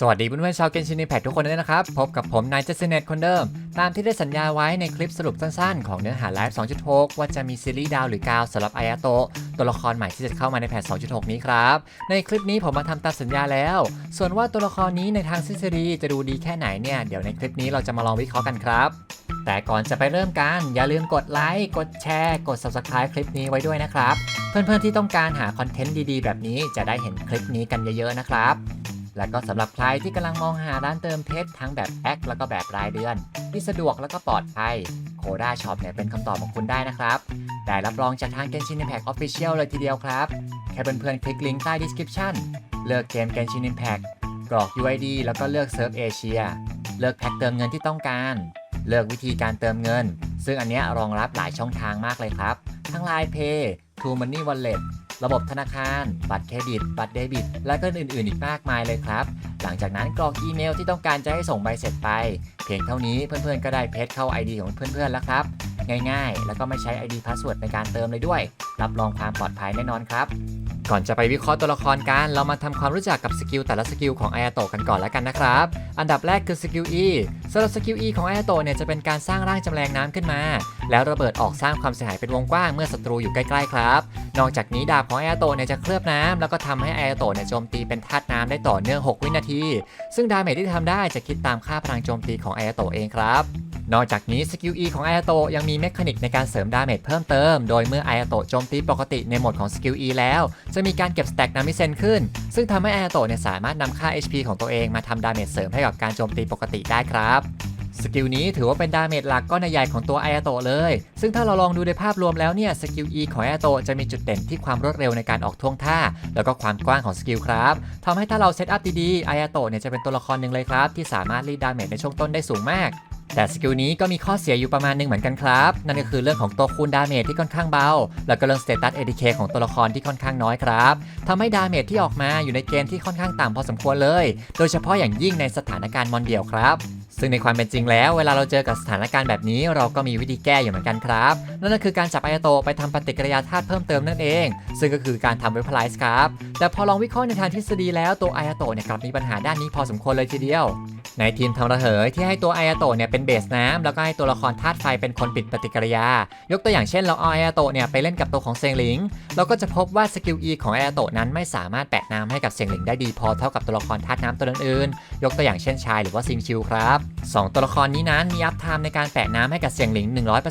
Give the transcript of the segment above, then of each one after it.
สวัสดีเพื่อนๆชาวเกนชิน i แพ t ทุกคนด้วยนะครับ พบกับผมนายเจสเนตคนเดิม ตามที่ได้สัญญาไว้ในคลิปสรุปสั้นๆ ของเนื้อหาไลฟ์ 2.6 ว่าจะมีซีรีส์ดาวหรือกาวสำหรับไอยาโตะตัวละครใหม่ที่จะเข้ามาในแพท2.6 นี้ครับ ในคลิปนี้ผมมาทำตามสัญญาแล้ว ส่วนว่าตัวละครนี้ในทางทฤษฎีจะดูดีแค่ไหนเนี่ยเดี๋ยวในคลิปนี้เราจะมาลองวิเคราะห์กันครับแต่ก่อนจะไปเริ่มกัน อย่าลืมกดไลค์ กดแชร์ กด subscribe คลิปนี้ไว้ด้วยนะครับ เพื่อนๆที่ต้องการหาคอนเทนต์ดีๆ แบบนี้จะได้เห็นคลิปนี้กันเยอะๆนะครับ และก็สำหรับใครที่กำลังมองหาร้านเติมเพชรทั้งแบบแอคแล้วก็แบบรายเดือน ที่สะดวกแล้วก็ปลอดภัยโคด้าช็อปเนี่ยเป็นคำตอบของคุณได้นะครับได้รับรองจากทาง Genshin Impact Official เลยทีเดียวครับ แค่เพื่อนๆคลิกลิงก์ใต้ description เลือกเกม Genshin Impact กรอก UID แล้วก็เลือกเซิร์ฟเอเชียเลือกแพ็คเติมเงินที่ต้องการ เลือกวิธีการเติมเงิน ซึ่งอันเนี้ยรองรับหลายช่องทางมากเลยครับ ทั้ง Line Pay True Money Wallet ระบบธนาคาร บัตรเครดิต บัตรเดบิต และก็อื่นๆ อีกมากมายเลยครับ หลังจากนั้นกรอกอีเมลที่ต้องการจะให้ส่งใบเสร็จไป เพียงเท่านี้เพื่อนๆ ก็ได้เพจเข้า ID ของเพื่อนๆ แล้วครับ ง่ายๆ แล้วก็ไม่ใช้ ID Password ในการเติมเลยด้วย รับรองความปลอดภัยแน่นอนครับ ก่อนจะไปวิเคราะห์ตัวละครกัน เรามาทำความรู้จักกับสกิลแต่ละสกิลของไอ a โตกันก่อนแล้วกันนะครับ อันดับแรกคือสกิล E สำหรับสกิล E ของไอ a โตเนี่ยจะเป็นการสร้างร่างจำแรงน้ำขึ้นมา แล้วระเบิดออกสร้างความเสียหายเป็นวงกว้างเมื่อศัตรูอยู่ใกล้ๆครับ นอกจากนี้ดาบของไอ a โตะเนี่ยจะเคลือบน้ำแล้วก็ทำให้ไอ a โตะเนี่ยโจมตีเป็นธาตุน้ำได้ต่อเนื่อง 6 วินาที ซึ่งดาเมจที่ทำได้จะคิดตามค่าพลังโจมตีของไอ a โตะเองครับนอกจากนี้สกิล E ของไอ a โตยังมีเมคานิกในการเสริมดาเมจเพิ่มเติม โดยเมื่อไอ a โตโจมตีปกติในโหมดของสกิล E แล้ว จะมีการเก็บสแต็กนามิเซนขึ้น ซึ่งทำให้ไอ a โตเนี่ยสามารถนำค่า HP ของตัวเองมาทำดาเมจเสริมให้กับการโจมตีปกติได้ครับ สกิลนี้ถือว่าเป็นดาเมจหลักก้อนใหญ่ของตัวไอ a โตเลย ซึ่งถ้าเราลองดูในภาพรวมแล้วเนี่ยสกิล E ของไอ a โตจะมีจุดเด่นที่ความรวดเร็วในการออกท่วงท่า แล้วก็ความกว้างของสกิลครับทำให้ถ้าเราเซตอัพดีๆไอ a โตเนี่ยจะเป็นตัวละครหนึ่งเลยครับ ที่สามารถรีดดาเมจในช่วงต้นได้สูงมากแต่สกิลนี้ก็มีข้อเสียอยู่ประมาณหนึงเหมือนกันครับ นั่นก็คือเรื่องของตัวคูณดาเมจที่ค่อนข้างเบา แล้วก็เรื่องสเตตัส ADK ของตัวละครที่ค่อนข้างน้อยครับทำให้ดาเมจที่ออกมาอยู่ในเกณฑ์ที่ค่อนข้างต่ำพอสมควรเลย โดยเฉพาะอย่างยิ่งในสถานการณ์มอนเดียวครับ ซึ่งในความเป็นจริงแล้วเวลาเราเจอกับสถานการณ์แบบนี้ เราก็มีวิธีแก้อยู่เหมือนกันครับ นั่นก็คือการจับไอโตไปทำปฏิกิริยาธาตุเพิ่มเติมนั่นเอง ซึ่งก็คือการทำเวพไลซ์ครับ แต่พอลองวิเคราะห์ในทางทฤษฎีแล้วตัวไอโตเนี่ยกลับมีปัญหาด้านนี้พอสมควรเลยทีเดียว ในทีมทำระเหยที่ให้ตัวไอโตะเนี่ยเป็นเบสน้ำแล้วก็ให้ตัวละครธาตุไฟเป็นคนปิดปฏิกิริยา ยกตัวอย่างเช่นเราเอาไอโตะเนี่ยไปเล่นกับตัวของเซงหลิง เราก็จะพบว่าสกิล E ของไอโตะนั้นไม่สามารถแปะน้ำให้กับเซงหลิงได้ดีพอเท่ากับตัวละครธาตุน้ำตัวอื่นๆยกตัวอย่างเช่นชายหรือว่าซิงชิวครับสองตัวละครนี้นั้นมีอัพไทม์ในการแปะน้ำให้กับเซียงหลิง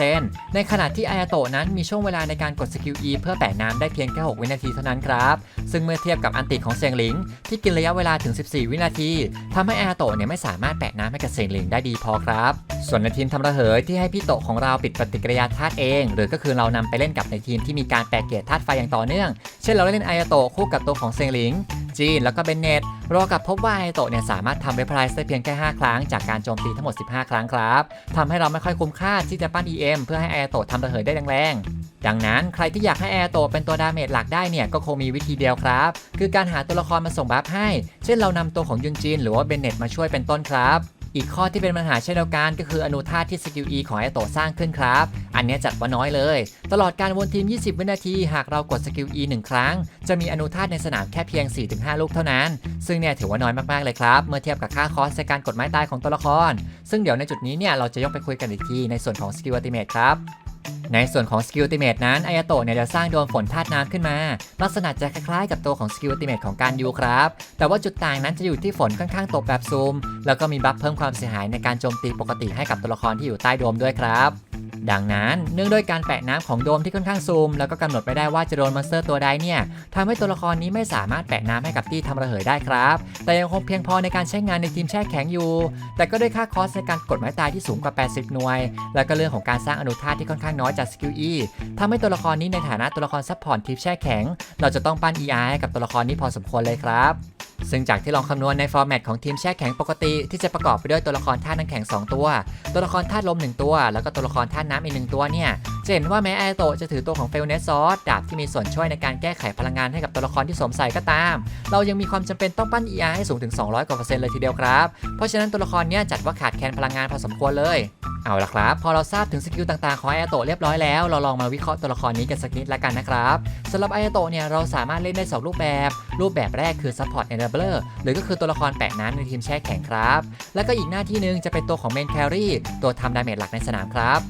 100%ในขณะที่ไอายาโตะนั้นมีช่วงเวลาในการกดสกิล E เพื่อแปะน้ำได้เพียงแค่6วินาทีเท่านั้นครับซึ่งเมื่อเทียบกับอันติของเซียงหลิง ที่กินระยะเวลาถึง 14 วินาทีทำให้อยาโตะเนี่ยไม่สามารถแปะน้ำให้กับเซียงหลิงได้ดีพอครับ ส่วนในทีมทำระเหยที่ให้พี่โตของเราปิดปฏิกิริยาธาตุเอง หรือก็คือเรานำไปเล่นกับในทีมที่มีการแปะเกียรธาตุไฟอย่างต่อเนื่อง เช่นเราเล่นไอโตคู่กับตัวของเซียงหลิงจีนแล้วก็เบนเนตรอกับพบว่าไอโตเนี่ยสามารถทำเวพไลซ์ได้เพียงแค่ 5 ครั้ง จากการโจมตีทั้งหมด 15 ครั้งครับทำให้เราไม่ค่อยคุ้มค่าที่จะปั้น EM เพื่อให้ไอโตทำระเหยได้แรงๆ ดังนั้นใครที่อยากให้ไอร์โตเป็นตัวดาเมจหลักได้เนี่ยก็คงมีวิธีเดียวครับ คือการหาตัวละครมาส่งบัฟให้ เช่นเรานำตัวของยุนจินหรือว่าเบนเนตมาช่วยเป็นต้นครับอีกข้อที่เป็นปัญหาเช่นเดียวกันก็คืออนุธาตุที่สกิล E ของไอโตสร้างขึ้นครับ อันนี้จัดว่าน้อยเลย ตลอดการวนทีม 20 วินาที หากเรากดสกิล E 1 ครั้ง จะมีอนุธาตุในสนามแค่เพียง 4-5 ลูกเท่านั้น ซึ่งเนี่ยถือว่าน้อยมากๆเลยครับ เมื่อเทียบกับค่าคอสในการกดไม้ตายของตัวละคร ซึ่งเดี๋ยวในจุดนี้เนี่ยเราจะยกไปคุยกันอีกทีในส่วนของสกิลอัติเมทครับ ในส่วนของสกิลติเมทนั้นไอายาโตะเนี่ยจะสร้างโดนฝนธาตุน้ำขึ้นมา ลักษณะจะคล้ายๆกับตัวของสกิลติเมทของการยูครับ แต่ว่าจุดต่างนั้นจะอยู่ที่ฝนค่อนข้างตกแบบซูม แล้วก็มีบัฟเพิ่มความเสียหายในการโจมตีปกติให้กับตัวละครที่อยู่ใต้โดมด้วยครับ ดังนั้นเนื่องด้วยการแปะน้ำของโดมที่ค่อนข้างซูม แล้วก็กำหนดไม่ได้ว่าจะโดนมอนสเตอร์ตัวใดเนี่ยทำให้ตัวละครนี้ไม่สามารถแปะน้ำให้กับที่ทำระเหยได้ครับ แต่ยังคงเพียงพอในการใช้งานในทีมแช่แข็งอยู่ แต่ก็ด้วยค่าคอสในการกดไม้ตายที่สูงกว่า 80 หน่วย แล้วก็เรื่องของการสร้างอนุธาตุที่ค่อนข้างน้อยจากสกิล E ทำให้ตัวละครนี้ในฐานะตัวละครซัพพอร์ตทีมแช่แข็ง เราจะต้องปั้น ER ให้กับตัวละครนี้พอสมควรเลยครับ ซึ่งจากที่ลองคำนวณในฟอร์แมตของทีมแช่แข็งปกติที่จะประกอบไปด้วยตัวละครธาตุน้ำแข็ง 2 ตัว ตัวละครธาตุลม 1 ตัว แล้วก็ตัวละครธาตุน้ำอีกหนึ่งตัวเนี่ยจะเห็นว่าแม้ไอโตจะถือตัวของเฟลเนสซอสดาบที่มีส่วนช่วยในการแก้ไขพลังงานให้กับตัวละครที่สวมใส่ก็ตาม เรายังมีความจำเป็นต้องปั้น ER ให้สูงถึง 200กว่าเปอร์เซ็นต์เลยทีเดียวครับ เพราะฉะนั้นตัวละครเนี้ยจัดว่าขาดแคลนพลังงานพอสมควรเลยเอาละครับ พอเราทราบถึงสกิลต่างๆของไอโตเรียบร้อยแล้ว เราลองมาวิเคราะห์ตัวละครนี้กันสักนิดละกันนะครับสำหรับไอโตเนี่ยเราสามารถเล่นได้ 2 รูปแบบ รูปแบบแรกคือเบลอร์หรือก็คือตัวละครแปะน้ำในทีมแช่แข็งครับ แล้วก็อีกหน้าที่หนึ่งจะเป็นตัวของเมนแครี่ตัวทำดาเมจหลักในสนามครับ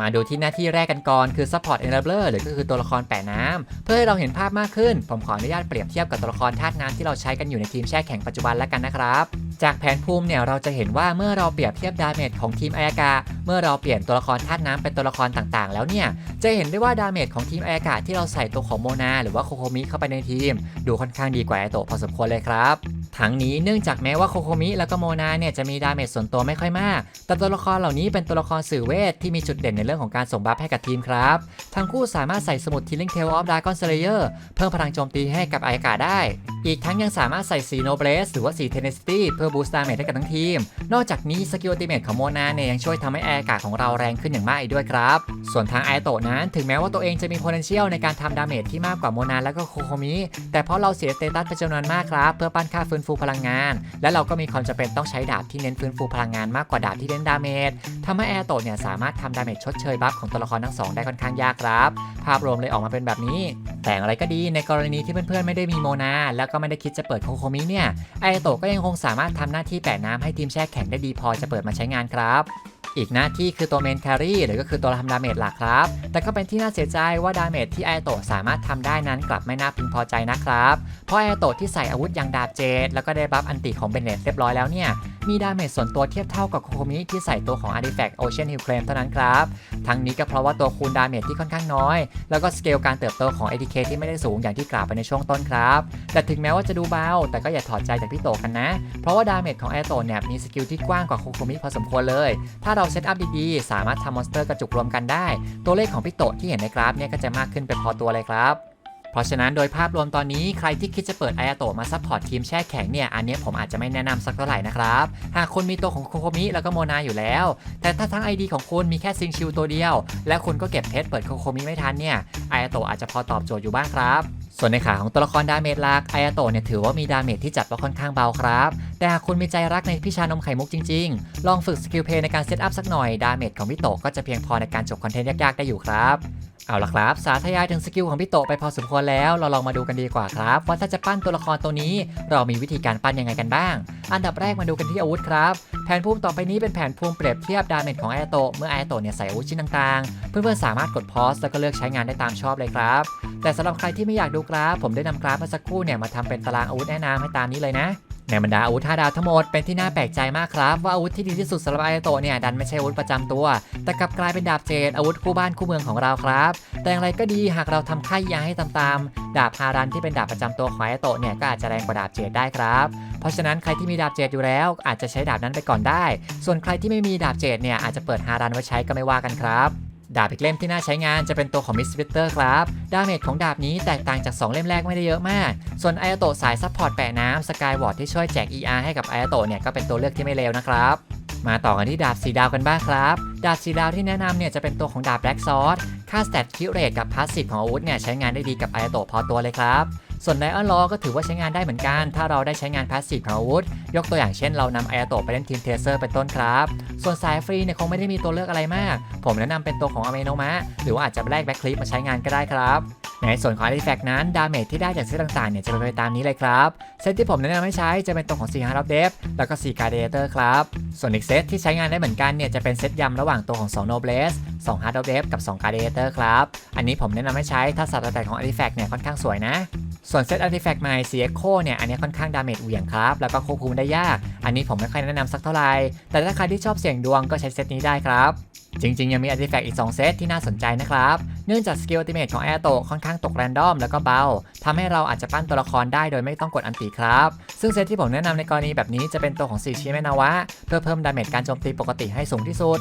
มาดูที่หน้าที่แรกกันก่อนคือ Support Enabler หรือก็คือตัวละครแปะน้ำเพื่อให้เราเห็นภาพมากขึ้น ผมขออนุญาตเปรียบเทียบกับตัวละครธาตุน้ำที่เราใช้กันอยู่ในทีมแช่แข็งปัจจุบันแล้วกันนะครับจากแผนภูมิเนี่ยเราจะเห็นว่าเมื่อเราเปรียบเทียบดาเมจของทีมอายากา เมื่อเราเปลี่ยนตัวละครธาตุน้ำเป็นตัวละครต่างๆ แล้วเนี่ยจะเห็นได้ว่าดาเมจของทีมอายากาที่เราใส่ตัวของโมนาหรือว่าโคโคมิเข้าไปในทีม ดูค่อนข้างดีกว่าไอโตพอสมควรเลยครับ ทั้งนี้เนื่องจากแม้ว่าโคโคมิแล้วก็โมนาเนี่ยจะมีดาเมจส่วนตัวไม่ค่อยมาก แต่ตัวละครเหล่านี้เป็นตัวละครสื่อเวทที่มีจุดเด่นในเรื่องของการส่งบัฟให้กับทีมครับ ทั้งคู่สามารถใส่สมุดทิลลิงเทลออฟดากอนเซเลเยอร์เพิ่มพลังโจมตีให้กับอากาได้ อีกทั้งยังสามารถใส่สี Noblesse หรือว่าสี Tenacity เพื่อบูสต์ดาเมจให้กับทั้งทีม นอกจากนี้สกิลติเมทของโมนาเนี่ยยังช่วยทำให้อายากาของเราแรงขึ้นอย่างมากอีกด้วยครับ ส่วนทางไอโตะนั้นถึงแม้ว่าตัวเองจะมี potential ในการทำดาเมจที่มากกว่าโมนาและก็โคโคมิแต่เพราะเราเสียสเตตัสไปจำนวนมากครับ เพื่อปั้นค่าฟื้นฟูพลังงาน และเราก็มีความจำเป็นต้องใช้ดาบที่เน้นฟื้นฟูพลังงานมากกว่าดาบที่เน้นดาเมจทำให้แอร์โตะเนี่ยสามารถทำดาเมจชดเชยบัฟของตัวละครทั้งสองได้ค่อนข้างยากครับ ภาพรวมเลยออกมาเป็นแบบนี้ แต่อย่างไรก็ดีในกรณีที่เพื่อนๆไม่ได้มีโมนา แล้วก็ไม่ได้คิดจะเปิดโคโคมิเนี่ยไอโตะก็ยังคงสามารถทำหน้าที่แปะน้ำให้ทีมแช่แข็งได้ดีพอจะเปิดมาใช้งานครับอีกหน้าที่คือตัวเมนแครี่หรือก็คือตัวทำดาเมจหลักครับ แต่ก็เป็นที่น่าเสียใจว่าดาเมจที่ไอโตะสามารถทำได้นั้นกลับไม่น่าพึงพอใจนะครับ เพราะไอโตะที่ใส่อาวุธอย่างดาบเจดแล้วก็ได้บัฟอันติของเบนเนตเรียบร้อยแล้วเนี่ยมีดาเมจส่วนตัวเทียบเท่ากับโคโคมิที่ใส่ตัวของ Artifact Ocean Hill Claim เท่านั้นครับ ทั้งนี้ก็เพราะว่าตัวคูณดาเมจที่ค่อนข้างน้อย แล้วก็สเกลการเติบโตของ ATK ที่ไม่ได้สูงอย่างที่กล่าวไปในช่วงต้นครับ แต่ถึงแม้ว่าจะดูเบา แต่ก็อย่าถอดใจจากพี่โตกันนะ เพราะว่าดาเมจของไอโตเนี่ยมีสกิลที่กว้างกว่าโคโคมิพอสมควรเลย ถ้าเราเซตอัพดีๆ สามารถทำมอนสเตอร์กระจุกรวมกันได้ ตัวเลขของพี่โตที่เห็นในกราฟเนี่ยก็จะมากขึ้นเป็นพอตัวเลยครับ เพราะฉะนั้นโดยภาพรวมตอนนี้ใครที่คิดจะเปิดไอ a โตมาซัพพอร์ตทีมแช่แข็งเนี่ยอันนี้ผมอาจจะไม่แนะนำสักเท่าไหร่นะครับ หากคุณมีตัวของโคโคมิแล้วก็โมนาอยู่แล้ว แต่ถ้าทั้ง ID ของคุณมีแค่ซิงชิวตัวเดียว และคุณก็เก็บเพชรเปิดโคโคมิไม่ทันเนี่ยไอ a โตอาจจะพอตอบโจทย์อยู่บ้างครับส่วนในขาของตัวละครดาเมจหลักไอ a โตเนี่ยถือว่ามีดาเมจที่จัดว่าค่อนข้างเบาครับ แต่หากคุณมีใจรักในพี่ชานมไข่มุกจริงๆ ลองฝึกสกิลเพย์ในการเซตอัพสักหน่อยดาเมจของพี่โตก็จะเพียงพอในการจบคอนเทนต์ยากๆได้อยู่ครับ เอาละครับ สาธยายถึงสกิลของพี่โตไปพอสมควรแล้ว เราลองมาดูกันดีกว่าครับ ว่าถ้าจะปั้นตัวละครตัวนี้ เรามีวิธีการปั้นยังไงกันบ้าง อันดับแรกมาดูกันที่อาวุธครับ แผนภูมิต่อไปนี้เป็นแผนภูมิเปรียบเทียบดาเมจของไอโตเมื่อไอโตเนี่ยใส่อาวุธชิ้นต่างๆ เพื่อนๆสามารถกดพอสแล้วก็เลือกใช้งานได้ตามชอบเลยครับ แต่สำหรับใครที่ไม่อยากดูกราฟผมได้นำกราฟเมื่อสักครู่เนี่ยมาทำเป็นตารางอาวุธแนะนำให้ตามนี้เลยนะ ในบรรดาอาวุธ5ดาวทั้งหมดเป็นที่น่าแปลกใจมากครับ ว่าอาวุธที่ดีที่สุดสำหรับไอโตเนี่ยดันไม่ใช่อาวุธประจำตัว แต่กลับกลายเป็นดาบเจดอาวุธคู่บ้านคู่เมืองของเราครับ แต่อย่างไรก็ดีหากเราทำค่ายยาให้ตามๆดาบฮารันที่เป็นดาบประจำตัวของไอโตเนี่ยก็อาจจะแรงกว่าดาบเจดได้ครับเพราะฉะนั้นใครที่มีดาบเจดอยู่แล้ว อาจจะใช้ดาบนั้นไปก่อนได้ ส่วนใครที่ไม่มีดาบเจดเนี่ยอาจจะเปิดฮารันไว้ใช้ก็ไม่ว่ากันครับ ดาบอีกเล่มที่น่าใช้งานจะเป็นตัวของมิสฟิเตอร์ครับ ดาเมจของดาบนี้แตกต่างจาก 2 เล่มแรกไม่ได้เยอะมาก ส่วนไอโตสายซัพพอร์ตแปะน้ำสกายวอร์ดที่ช่วยแจก ER ให้กับไอโตเนี่ยก็เป็นตัวเลือกที่ไม่เลวนะครับมาต่อกันที่ดาบสีดาวกันบ้างครับ ดาบสีดาวที่แนะนำเนี่ยจะเป็นตัวของดาบแบล็กซอสค่าสเตตคิวเรทกับพาสซีฟของอาวุธเนี่ยใช้งานได้ดีกับไอโตพอตัวเลยครับ ส่วนไดออนลอก็ถือว่าใช้งานได้เหมือนกัน ถ้าเราได้ใช้งานพาสซีฟของอาวุธ ยกตัวอย่างเช่นเรานำไอ a โตไปเล่นทีมเทเซอร์เป็นต้นครับ ส่วนสายฟรีเนี่ยคงไม่ได้มีตัวเลือกอะไรมาก ผมแนะนำเป็นตัวของอเมโนมะหรือว่าอาจจะแลกแบ็คคลิปมาใช้งานก็ได้ครับในส่วนของ Artifact นั้น ดาเมจที่ได้จากเซตต่างๆ เนี่ย จะเป็นไปตามนี้เลยครับ เซตที่ผมแนะนำให้ใช้จะเป็นตัวของ4 Heart of d e p แล้วก็4 Gladiator ครับ ส่วนอีกเซตที่ใช้งานได้เหมือนกันเนี่ย จะเป็นเซตยำระหว่างตัวของ2 Nobles 2 h a r of d e p กับ 2 Gladiator ครับ อันนี้ผมแนะนำให้ใช้ถ้าสัตว์แต่ของ Artifact เนี่ย ค่อนข้างสวยนะ ส่วนเซต Artifact ใหม่ c e c o เนี่ยอันนี้ค่อนข้างดาเมจเหวี่ยงครับ แล้วก็ควบคุมได้ยาก อันนี้ผมไม่ค่อยแนะนำสักเท่าไหร่ แต่ถ้าใครที่ชอบเสี่ยงดวงก็ใช้เซตนี้ได้ครับ จริงๆ ยังมี Artifact อีก 2 เซตที่น่าสนใจนะครับ เนื่องจากสกิลอัติเมทของแอร์โตค่อนข้างตกแรนดอมแล้วก็เบาทำให้เราอาจจะปั้นตัวละครได้โดยไม่ต้องกดอันติครับ ซึ่งเซตที่ผมแนะนำในกรณีแบบนี้จะเป็นตัวของ4ชิเมนาวะเพื่อเพิ่มดาเมจการโจมตีปกติให้สูงที่สุด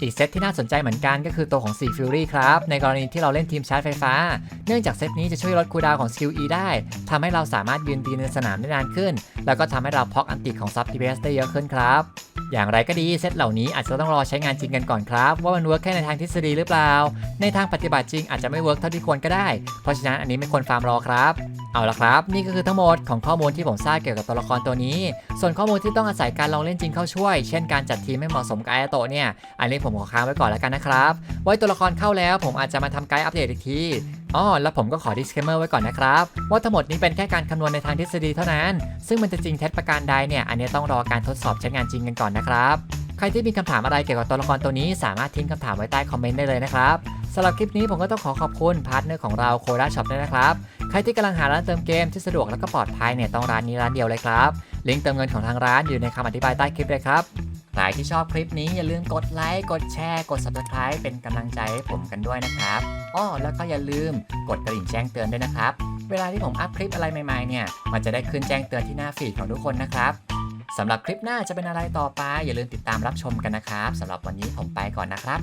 อีกเซตที่น่าสนใจเหมือนกันก็คือตัวของ 4 Fury ครับ ในกรณีที่เราเล่นทีมชาร์จไฟฟ้า เนื่องจากเซตนี้จะช่วยลดคูดาวของสกิล E ได้ทำให้เราสามารถยืนตีในสนามได้นานขึ้น แล้วก็ทำให้เราพอกอันติของซับ DPS ได้เยอะขึ้นครับ อย่างไรก็ดีเซตเหล่านี้อาจจะต้องรอใช้งานจริงกันก่อนครับ ว่ามันเวิร์กแค่ในทางทฤษฎีหรือเปล่า ในทางปฏิบัติจริงอาจจะไม่เวิร์กเท่าที่ควรก็ได้ เพราะฉะนั้นอันนี้ไม่ควรฟาร์มรอครับเอาละครับ นี่ก็คือทั้งหมดของข้อมูลที่ผมทราบเกี่ยวกับตัวละครตัวนี้ ส่วนข้อมูลที่ต้องอาศัยการลองเล่นจริงเข้าช่วย เช่นการจัดทีมให้เหมาะสมกับไอโตะเนี่ยอันนี้ผมขอค้างไว้ก่อนแล้วกันนะครับไว้ตัวละครเข้าแล้ว ผมอาจจะมาทำไกด์อัปเดตอีกที อ๋อแล้วผมก็ขอ disclaimer ไว้ก่อนนะครับ ว่าทั้งหมดนี้เป็นแค่การคำนวณในทางทฤษฎีเท่านั้น ซึ่งมันจะจริงเท็จประการใดเนี่ยอันนี้ต้องรอการทดสอบใช้งานจริงกันก่อนนะครับใครที่มีคำถามอะไรเกี่ยวกับตัวละครตัวนี้สามารถทิ้งคำถามไว้ใต้คอมเมนต์ได้เลยนะครับสำหรับคลิปนี้ผมก็ต้องขอขอบคุณพาร์ทเนอร์ของเราโคด้าช็อปด้วยนะครับ ใครที่กำลังหาร้านเติมเกมที่สะดวกและก็ปลอดภัยเนี่ยต้องร้านนี้ร้านเดียวเลยครับ ลิงก์เติมเงินของทางร้านอยู่ในคำอธิบายใต้คลิปเลยครับใครที่ชอบคลิปนี้อย่าลืมกดไลค์กดแชร์กด subscribe เป็นกำลังใจให้ผมกันด้วยนะครับ อ้อแล้วก็อย่าลืมกดกระดิ่งแจ้งเตือนด้วยนะครับ เวลาที่ผมอัพคลิปอะไรใหม่ๆเนี่ย มันจะได้ขึ้นแจ้งเตือนที่หน้าฟีดของทุกคนนะครับสำหรับคลิปหน้าจะเป็นอะไรต่อไป อย่าลืมติดตามรับชมกันนะครับสำหรับวันนี้ผมไปก่อนนะครับ